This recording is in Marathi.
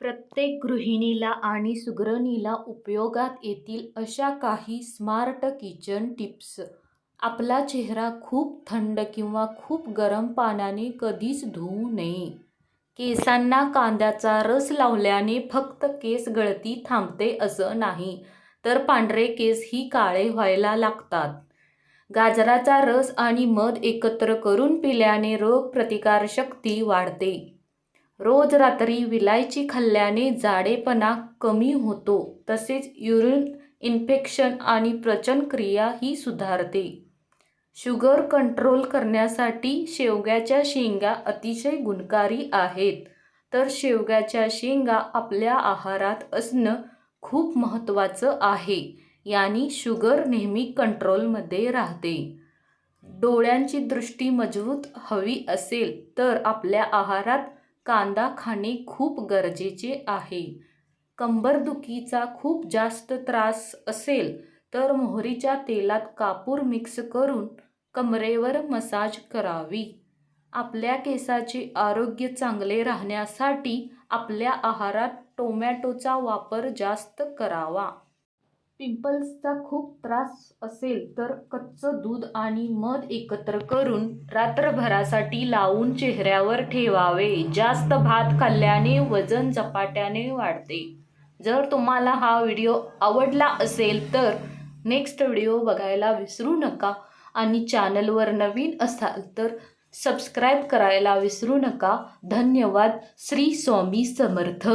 प्रत्येक गृहिणीला आणि सुगरणीला उपयोगात येतील अशा काही स्मार्ट किचन टिप्स. आपला चेहरा खूप थंड किंवा खूप गरम पाण्याने कधीच धुवू नये. केसांना कांद्याचा रस लावल्याने फक्त केस गळती थांबते असं नाही तर पांढरे केसही काळे व्हायला लागतात. गाजराचा रस आणि मध एकत्र करून पिल्याने रोगप्रतिकारशक्ती वाढते. रोज रात्री विलायची खाल्ल्याने जाडेपणा कमी होतो तसेच युरिन इन्फेक्शन आणि पचनक्रिया ही सुधारते. शुगर कंट्रोल करण्यासाठी शेवग्याच्या शेंगा अतिशय गुणकारी आहेत. तर शेवग्याच्या शेंगा आपल्या आहारात असणं खूप महत्त्वाचं आहे याने शुगर नेहमी कंट्रोलमध्ये राहते. डोळ्यांची दृष्टी मजबूत हवी असेल तर आपल्या आहारात कांदा खाणे खूप गरजेचे आहे. कंबरदुखीचा खूप जास्त त्रास असेल तर मोहरीच्या तेलात कापूर मिक्स करून कमरेवर मसाज करावी. आपल्या केसाचे आरोग्य चांगले राहण्यासाठी आपल्या आहारात टोमॅटोचा वापर जास्त करावा. पिंपल्सचा खूप त्रास असेल तर कच्चं दूध आणि मध एकत्र करून रात्रभरासाठी लावून चेहऱ्यावर ठेवावे. जास्त भात खाल्ल्याने वजन झपाट्याने वाढते. जर तुम्हाला हा व्हिडिओ आवडला असेल तर नेक्स्ट व्हिडिओ बघायला विसरू नका आणि चॅनलवर नवीन असाल तर सबस्क्राईब करायला विसरू नका. धन्यवाद. श्री स्वामी समर्थ.